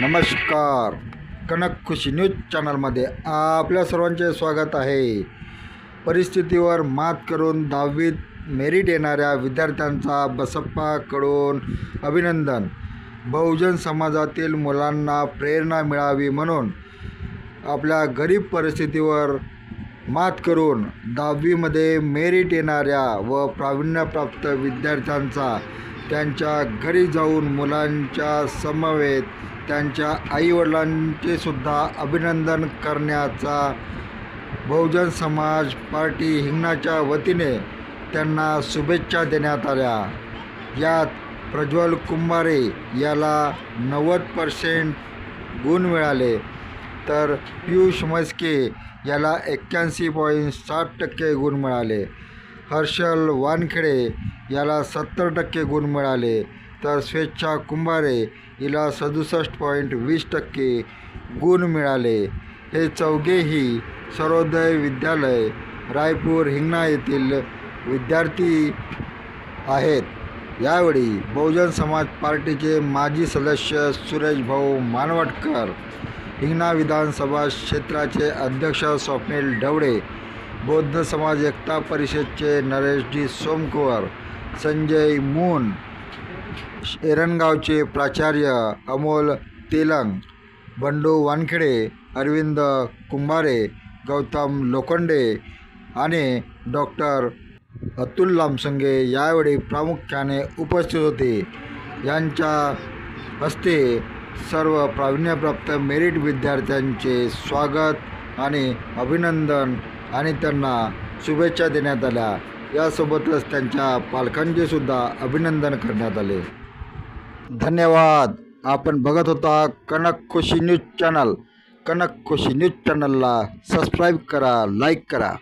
नमस्कार. कनक खुशी न्यूज चॅनलमध्ये आपल्या सर्वांचे स्वागत आहे. परिस्थितीवर मात करून दहावीत मेरिट येणाऱ्या विद्यार्थ्यांचा बसप्पाकडून अभिनंदन. बहुजन समाजातील मुलांना प्रेरणा मिळावी म्हणून आपल्या गरीब परिस्थितीवर मात करून दहावीमध्ये मेरिट येणाऱ्या व प्रावीण्यप्राप्त विद्यार्थ्यांचा त्यांच्या घरी जाऊन मुलांच्या समवेत त्यांच्या आईवडिलांचे सुद्धा अभिनंदन करण्याचा बहुजन समाज पार्टी हिंगणाच्या वतीने त्यांना शुभेच्छा देण्यात आल्या. यात प्रज्वल कुंभारे याला नव्वद पर्सेंट गुण मिळाले. तर पियुष म्हस्के याला एक्क्याऐंशी पॉईंट साठ टक्के गुण मिळाले. हर्षल वानखेडे याला सत्तर टक्के गुण मिळाले. तर स्वेच्छा कुंभारे हिला सदुसष्ट पॉईंट वीस टक्के गुण मिळाले. हे चौघेही सर्वोदय विद्यालय रायपूर हिंगणा येथील विद्यार्थी आहेत. यावेळी बहुजन समाज पार्टीचे माजी सदस्य सुरेश भाऊ मानवटकर हिंगणा विधानसभा क्षेत्राचे अध्यक्ष स्वप्नील ढवळे बौद्ध समाज एकता परिषदचे नरेश डी सोमकुवर संजय मून एरणगावचे प्राचार्य अमोल तेलंग बंडू वानखेडे अरविंद कुंभारे गौतम लोखंडे आणि डॉक्टर अतुल लामसंगे यावेळी प्रामुख्याने उपस्थित होते. यांच्या हस्ते सर्व प्रावीण्यप्राप्त मेरिट विद्यार्थ्यांचे स्वागत आणि अभिनंदन आणि त्यांना शुभेच्छा देण्यात आल्या. यासोबतच त्यांच्या पालकांचे सुद्धा अभिनंदन करण्यात आले. धन्यवाद. आपण बघत होता Kanak Khushi news channel. Kanak Khushi news चॅनलला सबस्क्राईब करा लाईक करा.